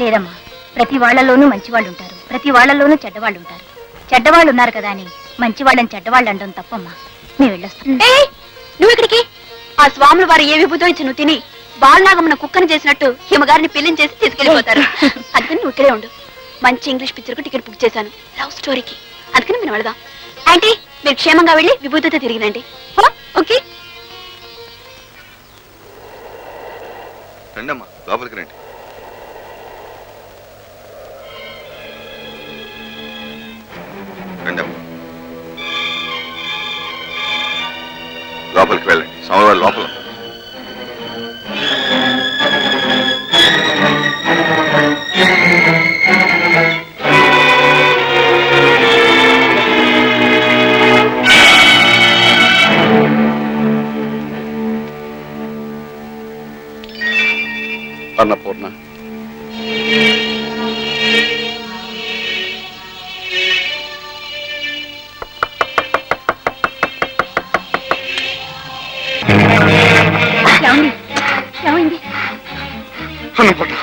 లేదమ్మా ప్రతి వాళ్ళలోనూ మంచి వాళ్ళు ఉంటారు ప్రతి వాళ్ళలోనూ చెడ్డవాళ్ళు ఉంటారు చెడ్డవాళ్ళు ఉన్నారు కదా అని మంచి వాళ్ళని చెడ్డవాళ్ళు అనడం తప్పమ్మా మేము. వెళ్ళొస్తాం ఏయ్, నువ్వు ఇక్కడికి ఆ స్వాములు వారు ఏ విభూతో ఇచ్చి నువ్వు తిని బాలనాగమ్మన కుక్కని చేసినట్టు హిమగారిని పెళ్ళిని చేసి తీసుకెళ్ళిపోతారు అందుకని నువ్వు ఇక్కడే ఉండు. మంచి ఇంగ్లీష్ పిక్చర్కు టికెట్ బుక్ చేశాను. లవ్ స్టోరీకి. అందుకని మేము వెళదాం ఆంటీ మీరు క్షేమంగా వెళ్ళి విభూతితో తిరిగినండి. ఓకే. రండమ్మా లోపలికి రండి. వెళ్ళండి. సోమవారం లోపల. అన్నపూర్ణ. అన్నపూర్ణ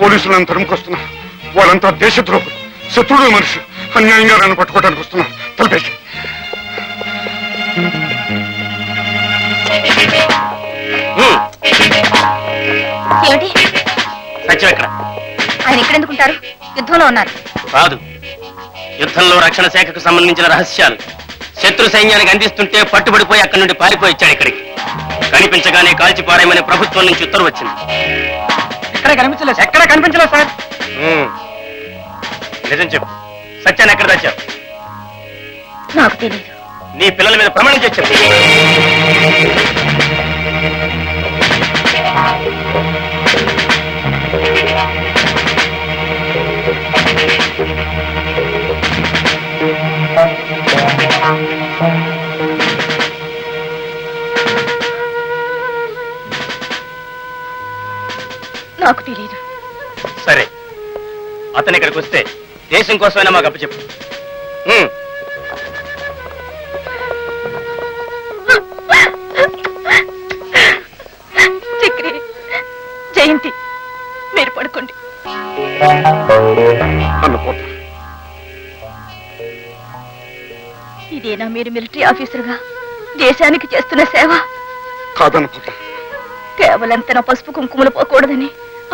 పోలీసులు నన్ను తరుముకొస్తున్నారు వాళ్ళంతా దేశద్రోహులు శత్రుడు మనిషి అన్యాయంగా నన్ను పట్టుకోవడానికి వస్తున్నారు. తలపేసి. ఏమిటి? సత్యం ఎక్కడ? ఆయన ఎక్కడ ఎందుకుంటారు? యుద్ధంలో ఉన్నారు. కాదు. యుద్ధంలో రక్షణ శాఖకు సంబంధించిన రహస్యాలు. శత్రు సైన్యానికి అందిస్తుంటే పట్టుబడిపోయి అక్కడి నుండి పారిపోయి వచ్చాడు ఇక్కడికి. కనిపించగానే కాల్చి పారేయమని ప్రభుత్వం నుంచి ఉత్తర్వు వచ్చింది. ఎక్కడ కనిపించలేదు ఎక్కడ కనిపించలేదు సార్. నిజం చెప్పు. సత్యాన్ని ఎక్కడ తెచ్చావు నాకు తెలియదు నీ పిల్లల మీద ప్రమాణం చేసి చెప్పు. నాకు తెలియదు సరే. అతను ఇక్కడికి వస్తే దేశం కోసమైనా మాకు అప్పచెప్పు. ఉమ్. చక్రి జయంతి మీరు పడుకోండి. అన్నపూర్ణ ఇదేనా మీరు మిలిటరీ ఆఫీసర్గా? దేశానికి చేస్తున్న సేవ? కాదన్నపూర్ణ కేవలం తన పసుపు కుంకుమలు పోకూడదని.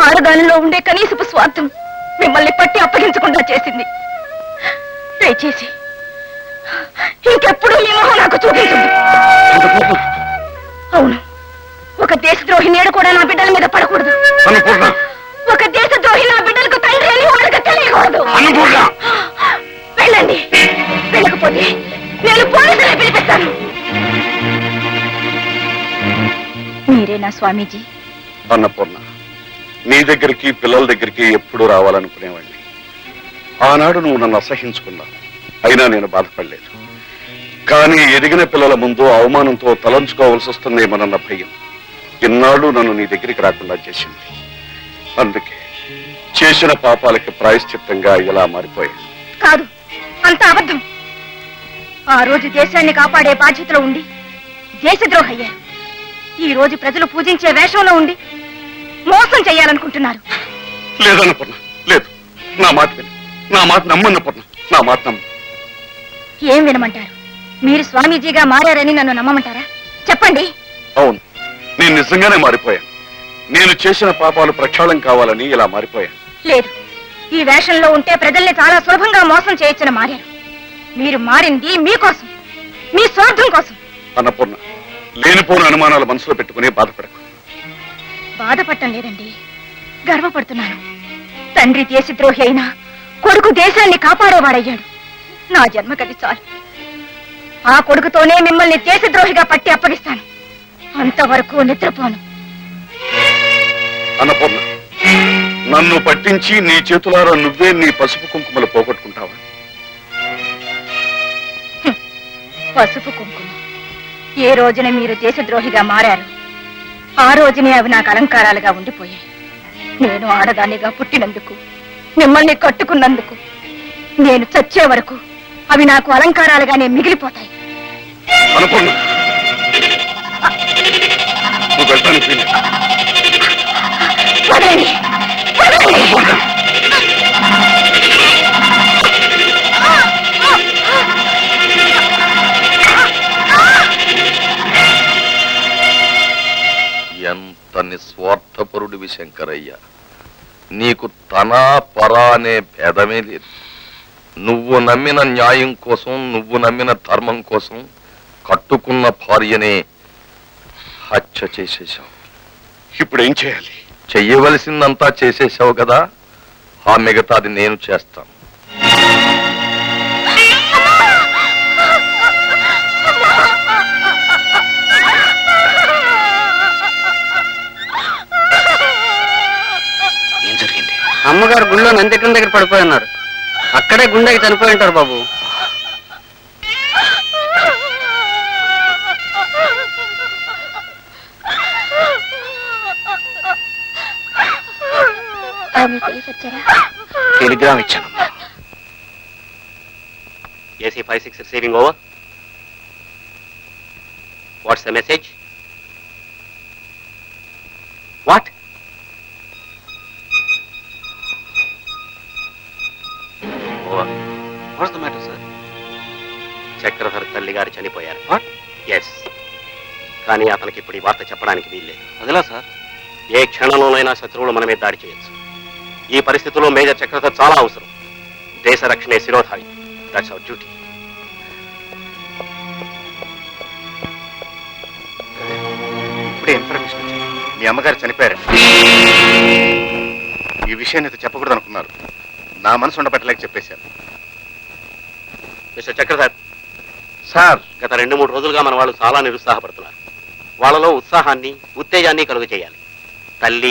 ఆడదానిలో ఉండే కనీసపు స్వార్థం మిమ్మల్ని పట్టి అప్పగించకుండా చేసింది. దయచేసి ఇంకెప్పుడు మీ మొహం నాకు చూపించండి అవును. ఒక దేశద్రోహి నేడు కూడా నా బిడ్డల మీద పడకూడదు. ఒక దేశద్రోహి నా బిడ్డలకు తండ్రి అని వాళ్ళకి తెలియకూడదు. వెళ్ళండి. వెళ్ళకపోతే నేను పోలీసులే పిలిపిస్తాను. మీరేనా స్వామీజీ? అన్నపూర్ణ. నీ దగ్గరికి పిల్లల దగ్గరికి ఎప్పుడు రావాలనుకునేవాడిని. ఆనాడు నువ్వు నన్ను అసహించుకున్నావు. అయినా నేను బాధపడలేదు. కానీ ఎదిగిన పిల్లల ముందు అవమానంతో తలంచుకోవాల్సి వస్తుందేమోనన్న భయం ఇన్నాళ్ళు నన్ను నీ దగ్గరికి రాకుండా చేసింది. అందుకే చేసిన పాపాలకి ప్రాయశ్చిత్తంగా ఇలా మారిపోయాను. కాదు అంత అబద్ధం. ఆ రోజు దేశాన్ని కాపాడే బాధ్యతలో ఉండి దేశద్రోహయ్యారు ఈ రోజు ప్రజలు పూజించే వేషంలో ఉండి మోసం చేయాలనుకుంటున్నారు. లేదన్నపూర్ణ లేదు. నా మాట విను. నా మాట నమ్మన్నపూర్ణ నా మాట నమ్ము. ఏం వినమంటారు? మీరు స్వామీజీగా మారారని నన్ను నమ్మమంటారా? చెప్పండి. అవును. నేను నిజంగానే మారిపోయాను. నేను చేసిన పాపాలు ప్రక్షాళన కావాలని ఇలా మారిపోయాను. లేదు. ఈ వేషంలో ఉంటే ప్రజల్ని చాలా సులభంగా మోసం చేయొచ్చని మారారు. మీరు మారింది మీకోసం మీ స్వార్థం కోసం. అన్నపూర్ణ లేనిపోని అనుమానాలు మనసులో పెట్టుకుని బాధపడకు. బాధపడటం లేదండి గర్వపడుతున్నాను. తండ్రి దేశద్రోహి అయినా కొడుకు దేశాన్ని కాపాడేవాడయ్యాడు. నా జన్మకది చాలు. ఆ కొడుకుతోనే మిమ్మల్ని దేశద్రోహిగా పట్టి అప్పగిస్తాను. అంతవరకు నిద్రపోను. అన్నపూర్ణ నన్ను పట్టించి నీ చేతులారా నువ్వే నీ పసుపు కుంకుమలు పోగొట్టుకుంటావా? పసుపు కుంకుమ. ఏ రోజున మీరు దేశద్రోహిగా మారారు? ఆ రోజునే అవి నాకు అలంకారాలుగా ఉండిపోయాయి. నేను ఆడదానిగా పుట్టినందుకు మిమ్మల్ని కట్టుకున్నందుకు నేను చచ్చే వరకు అవి నాకు అలంకారాలుగానే మిగిలిపోతాయి. అనుకున్న నువ్వు వెళ్తాను వదలండి. వదలండి. శంకరయ్య నీకు తన పర అనే భేదమే లేదు. నువ్వు నమ్మిన న్యాయం కోసం నువ్వు నమ్మిన ధర్మం కోసం కట్టుకున్న భార్యనే హత్య చేసేశావు. ఇప్పుడు ఏం చేయాలి? చెయ్యవలసిందంతా చేసేసావు కదా? ఆ మిగతాది నేను చేస్తాను. అమ్మగారు గుళ్ళో నందికం దగ్గర పడిపోయి ఉన్నారు. అక్కడే గుండెకి చనిపోయి ఉంటారు బాబు. టెలిగ్రామ్ ఇచ్చాను AC five six receiving over. What's the message? What? Matter sir. Chakradhar తల్లి గారు చనిపోయారు. ఎస్ కానీ అతనికి ఇప్పుడు ఈ వార్త చెప్పడానికి వీల్లేదు. అదిలా సార్? ఏ క్షణంలోనైనా శత్రువులు మన మీద దాడి చేయొచ్చు. ఈ పరిస్థితుల్లో మేజర్ చక్రధర్ చాలా అవసరం. దేశ రక్షణే శిరోధారి. దట్స్ అవర్ డ్యూటీ ఇప్పుడే ఇన్ఫర్మేషన్ వచ్చింది. మీ అమ్మగారు చనిపోయారు ఈ విషయాన్ని అయితే చెప్పకూడదు అనుకున్నారు నా మనసు ఉండబట్టలేక చెప్పేశాను మిస్టర్ చక్రధర్. సార్ గత రెండు మూడు రోజులుగా మన వాళ్ళు చాలా నిరుత్సాహపడుతున్నారు. వాళ్ళలో ఉత్సాహాన్ని ఉత్తేజాన్ని కలుగ చేయాలి తల్లి